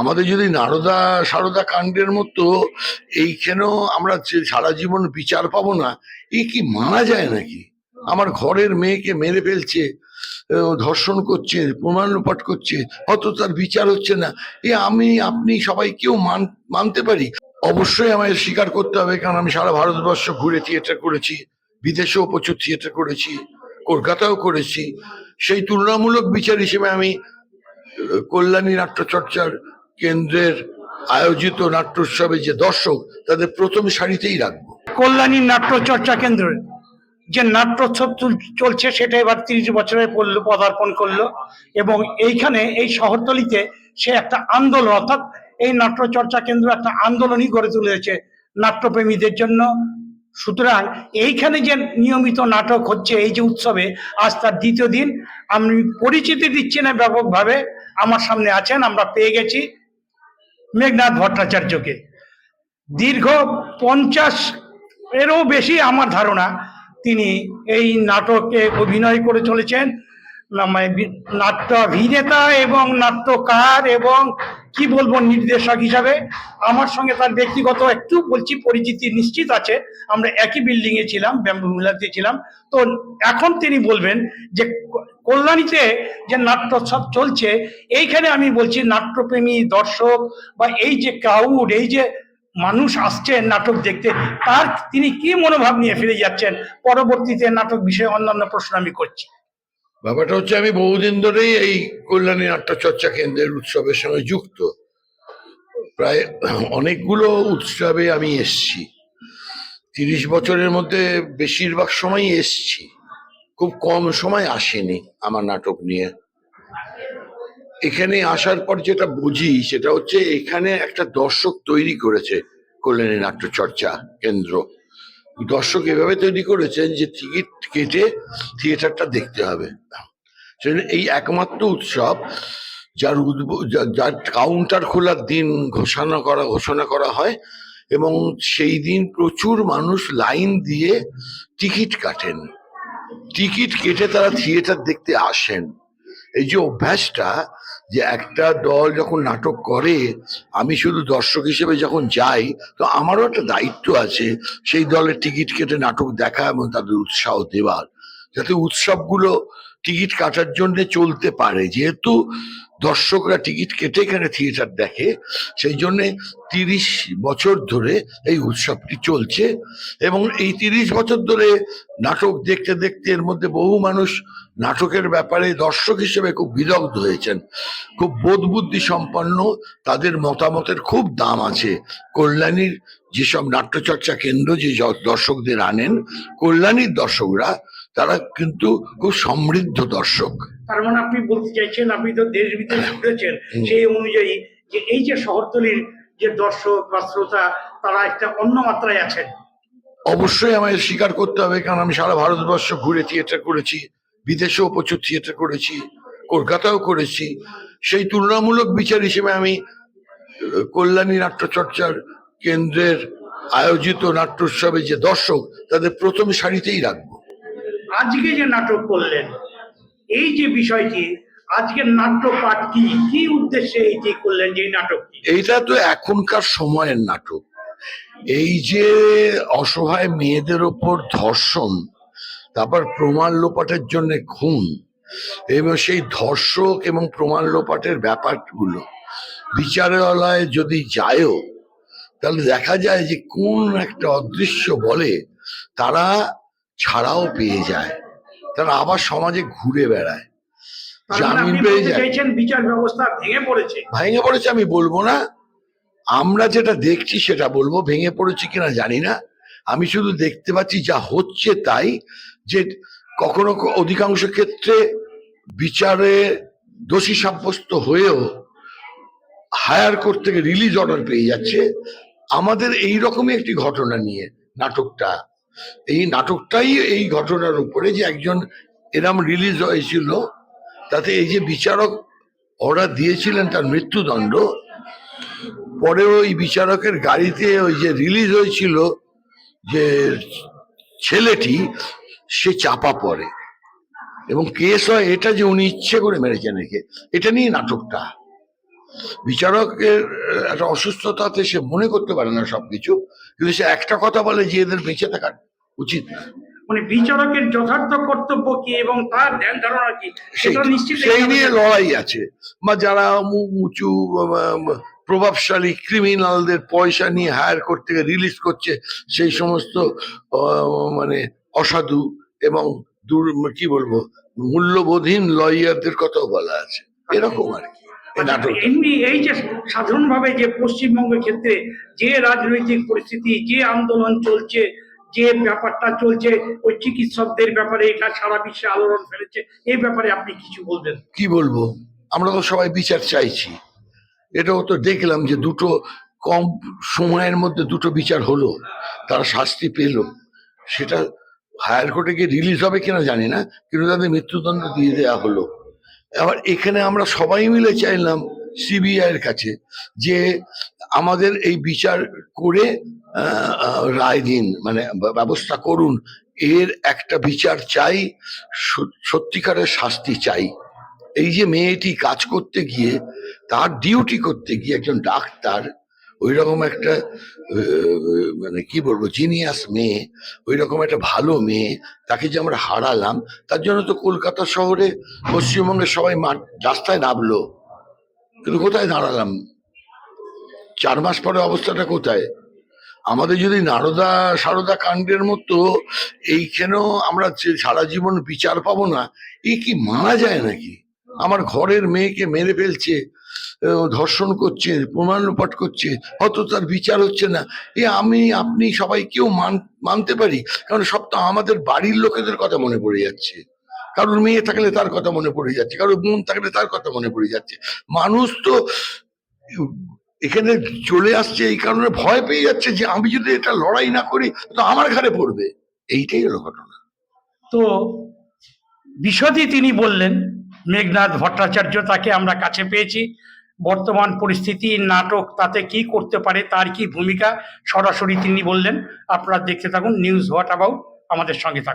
আমাদের যদি নারদা সারদা কাণ্ডের মতো এইখানেও আমরা সারা জীবন বিচার পাবো না, এ কি মানা যায় নাকি? আমার ঘরের মেয়েকে মেরে ফেলছে ধর্ষণ করছে, প্রমাণ লোপাট করছে, অত তার বিচার হচ্ছে না। এ আমি, আপনি সবাই কেউ মান, মানতে পারি। অবশ্যই আমায় স্বীকার করতে হবে, কারণ আমি সারা ভারতবর্ষ ঘুরে থিয়েটার করেছি, বিদেশেও প্রচুর থিয়েটার করেছি, কলকাতাও করেছি। সেই তুলনামূলক বিচার হিসেবে আমি কল্যাণী নাট্যচর্চার কেন্দ্রের আয়োজিত নাট্যোৎসবে যে দর্শক, তাদের প্রথম সারিতেই রাখব। কল্যাণী নাট্য চর্চা কেন্দ্র। যে নাট্যোৎসব চল- চলছে, সেটা এবার তিরিশ বছরে পদার্পণ করল এবং এইখানে, এই শহরতলিতে সে একটা আন্দোলন, অর্থাৎ এই নাট্য চর্চা কেন্দ্র একটা আন্দোলনই গড়ে তুলেছে নাট্যপ্রেমীদের জন্য। সুতরাং এইখানে যে নিয়মিত নাটক হচ্ছে, এই যে উৎসবে, আজ তার দ্বিতীয় দিন। আমি পরিচিতি দিচ্ছি না ব্যাপকভাবে। আমার সামনে আছেন, আমরা পেয়ে গেছি। মেঘনাথ ভট্টাচার্যকে। দীর্ঘ পঞ্চাশ এরও বেশি আমার ধারণা তিনি এই নাটকে অভিনয় করে চলেছেন। নাট্য অভিনেতা এবং নাট্যকার এবং কি বলব নির্দেশক হিসাবে আমার সঙ্গে তার ব্যক্তিগত একটু বলছি, পরিচিতি নিশ্চিত আছে। আমরা একই বিল্ডিং এ ছিলাম ব্যাম্বু মিলাতে ছিলাম। তো এখন তিনি বলবেন যে, কল্যাণীতে যে নাট্যোৎসব চলছে, এইখানে আমি বলছি নাট্যপ্রেমী দর্শক বা এই যে ক্রাউড এই যে মানুষ আসছেন নাটক দেখতে, তার তিনি কি মনোভাব নিয়ে ফিরে যাচ্ছেন? পরবর্তীতে নাটক বিষয়ে অন্যান্য প্রশ্ন আমি করছি। ব্যাপারটা হচ্ছে আমি বহুদিন ধরেই এই কল্যাণী নাট্যচর্চা কেন্দ্রের উৎসবের সঙ্গে যুক্ত। প্রায় অনেকগুলো উৎসবে আমি এসছি। তিরিশ বছরের মধ্যে বেশিরভাগ সময়ই এসছি। খুব কম সময় আসেনি আমার নাটক নিয়ে। এখানে আসার পর যেটা বুঝি সেটা হচ্ছে এখানে একটা দর্শক তৈরি করেছে কল্যাণী নাট্যচর্চা কেন্দ্র। দর্শক এভাবে তৈরি করেছেন যে টিকিট কেটে থিয়েটারটা দেখতে হবে। সেজন্য এই একমাত্র উৎসব যার উদ্ভ- যার কাউন্টার খোলার দিন ঘোষণা করা ঘোষণা করা হয় এবং সেই দিন প্রচুর মানুষ লাইন দিয়ে টিকিট কাটেন। টিকিট কেটে তারা থিয়েটার দেখতে আসেন। এই যে অভ্যাসটা যে একটা দল যখন নাটক করে, আমি শুধু দর্শক হিসেবে যখন যাই, তো আমারও একটা দায়িত্ব আছে সেই দলের টিকিট কেটে নাটক দেখা এবং তাদের উৎসাহ দেওয়ার। যাতে উৎসবগুলো টিকিট কাটার জন্য চলতে পারে। যেহেতু দর্শকরা টিকিট কেটে এখানে থিয়েটার দেখে, সেই জন্য তিরিশ বছর ধরে এই উৎসবটি চলছে এবং এই তিরিশ বছর ধরে নাটক দেখতে দেখতে এর মধ্যে বহু মানুষ নাটকের ব্যাপারে দর্শক হিসেবে খুব বিদগ্ধ হয়েছেন। খুব বোধ বুদ্ধি সম্পন্ন, তাদের মতামতের খুব দাম আছে। কল্যাণীর যেসব নাট্যচর্চা কেন্দ্র যে, দর্শকদের আনেন, কল্যাণীর দর্শকরা তারা কিন্তু খুব সমৃদ্ধ দর্শক। তার মানে আপনি বলতে চাইছেন আপনি তো দেশ বিদেশ ঘুরেছেন সেই অনুযায়ী যে এই যে শহরতলির যে দর্শক বা শ্রোতা তারা একটা অন্য মাত্রায় আছেন। অবশ্যই আমায় স্বীকার করতে হবে কারণ আমি সারা ভারতবর্ষ ঘুরে থিয়েটার করেছি বিদেশেও প্রচুর থিয়েটার করেছি কলকাতাও করেছি। সেই তুলনামূলক বিচার হিসেবে আমি কল্যাণী নাট্যচর্চার কেন্দ্রের আয়োজিত নাট্যোৎসবে যে দর্শক তাদের প্রথম সারিতেই রাখব। আজকে যে নাটক করলেন, এই যে বিষয়টি, আজকের নাট্য পাঠ কি কি উদ্দেশ্যে এটি করলেন যে নাটকটি? এইটা তো এখনকার সময়ের নাটক। এই যে অসহায় মেয়েদের ওপর ধর্ষণ, তারপর প্রমাণ লোপাটের জন্য খুন, এবং সেই ধর্ষক এবং প্রমাণ লোপাটের ব্যাপারগুলো বিচারালয়ে যদি যায়ও, তাহলে দেখা যায় যে কোন একটা অদৃশ্য বলে তারা ছাড়াও পেয়ে যায়। তারা আবার সমাজে ঘুরে বেড়ায়। মানে জামিন পেয়ে যায়। বিচার ব্যবস্থা ভেঙে পড়েছে। ভেঙে পড়েছে আমি বলব না। আমরা যেটা দেখছি সেটা বলব। ভেঙে পড়েছে কিনা জানি না। আমি শুধু দেখতে পাচ্ছি যা হচ্ছে তাই যে কখনো অধিকাংশ ক্ষেত্রে বিচারে দোষী সাব্যস্ত হয়েও হায়ার কোর্ট থেকে রিলিজ অর্ডার পেয়ে যাচ্ছে। আমাদের এই রকমই একটি ঘটনা নিয়ে নাটকটা এই নাটকটাই এই ঘটনার উপরে যে একজন এরম রিলিজ হয়েছিল, তাতে এই যে বিচারক অর্ডার দিয়েছিলেন তার মৃত্যুদণ্ড পরে ওই বিচারকের গাড়িতে ওই যে রিলিজ হয়েছিল যে ছেলেটি, সে চাপা পড়ে। এবং কেস হয় এটা যে উনি ইচ্ছে করে মেরেছেন একে, এটা নিয়ে নাটকটা। বিচারকের একটা অসুস্থতাতে সে মনে করতে পারে না সবকিছু কিন্তু সে একটা কথা বলে যে এদের বেঁচে থাকা উচিত মানে বিচারকের যথার্থ কর্তব্য কি এবং তার ধ্যান ধারণা কি সেটা নিশ্চিত সেই নিয়ে লড়াই আছে। বা যারা উঁচু প্রভাবশালী ক্রিমিনালদের পয়সা নিয়ে হায়ার করতে রিলিজ করছে সেই সমস্ত মানে অসাধু এবং দূর কি বলব মূল্যবোধহীন লয়ারদের কথাও বলা আছে। এরকম আর কি। এমনি এই যে সাধারণভাবে যে পশ্চিমবঙ্গের ক্ষেত্রে যে রাজনৈতিক পরিস্থিতি যে আন্দোলন চলছে যে ব্যাপারটা চলছে ওই চিকিৎসকদের ব্যাপারে এটা সারা বিশ্বে আলোড়ন ফেলেছে এই ব্যাপারে আপনি কিছু বলবেন? কি বলব? আমরা তো সবাই বিচার চাইছি। এটাও তো দেখলাম যে দুটো কম সময়ের মধ্যে দুটো বিচার হলো তারা শাস্তি পেল। সেটা হায়ার কোর্টে গিয়ে রিলিজ হবে কিনা জানি না কিন্তু তাদের মৃত্যুদণ্ড দিয়ে দেওয়া হলো। আবার এখানে আমরা সবাই মিলে চাইলাম সিবিআইয়ের কাছে যে আমাদের এই বিচার করে রায় দিন মানে ব্যবস্থা করুন। এর একটা বিচার চাই, সত- সত্যিকারের শাস্তি চাই। এই যে মেয়েটি কাজ করতে গিয়ে, তার ডিউটি করতে গিয়ে একজন ডাক্তার ওই রকম একটা মানে কি বলব জিনিয়াস মেয়ে ওই রকম একটা ভালো মেয়ে, তাকে যে আমরা হারালাম, তার জন্য তো কলকাতা শহরে পশ্চিমবঙ্গের সবাই মাঠ, রাস্তায় নামলো। কিন্তু কোথায় দাঁড়ালাম? চার মাস পরে অবস্থাটা কোথায়? আমাদের যদি নারদা, সারদা কাণ্ডের মতো এইখানেও আমরা সারা জীবন বিচার পাবো না, এ কি মানা যায় নাকি? আমার ঘরের মেয়েকে মেরে ফেলছে ধর্ষণ করছে, প্রমাণ লোপাট করছে অত তার বিচার হচ্ছে না। এ আমি, আপনি সবাই কেউ মান, মানতে পারি, কারণ সব তো আমাদের বাড়ির লোকেদের কথা মনে পড়ে যাচ্ছে। কারোর মেয়ে থাকলে তার কথা মনে পড়ে যাচ্ছে, কারোর বোন থাকলে তার কথা মনে পড়ে যাচ্ছে। মানুষ তো এখানে চলে আসছে এই কারণে ভয় পেয়ে যাচ্ছে যে আমি যদি এটা লড়াই না করি, তো আমার ঘাড়ে পড়বে। এইটাই হলো ঘটনা। তো বিশদই তিনি বললেন মেঘনাথ ভট্টাচার্য তাকে আমরা কাছে পেয়েছি। বর্তমান পরিস্থিতি, নাটক তাতে কি করতে পারে, তার কি ভূমিকা, সরাসরি তিনি বললেন। আপনারা দেখতে থাকুন নিউজ হোয়াট অ্যাবাউট আমাদের সঙ্গে থাকুন।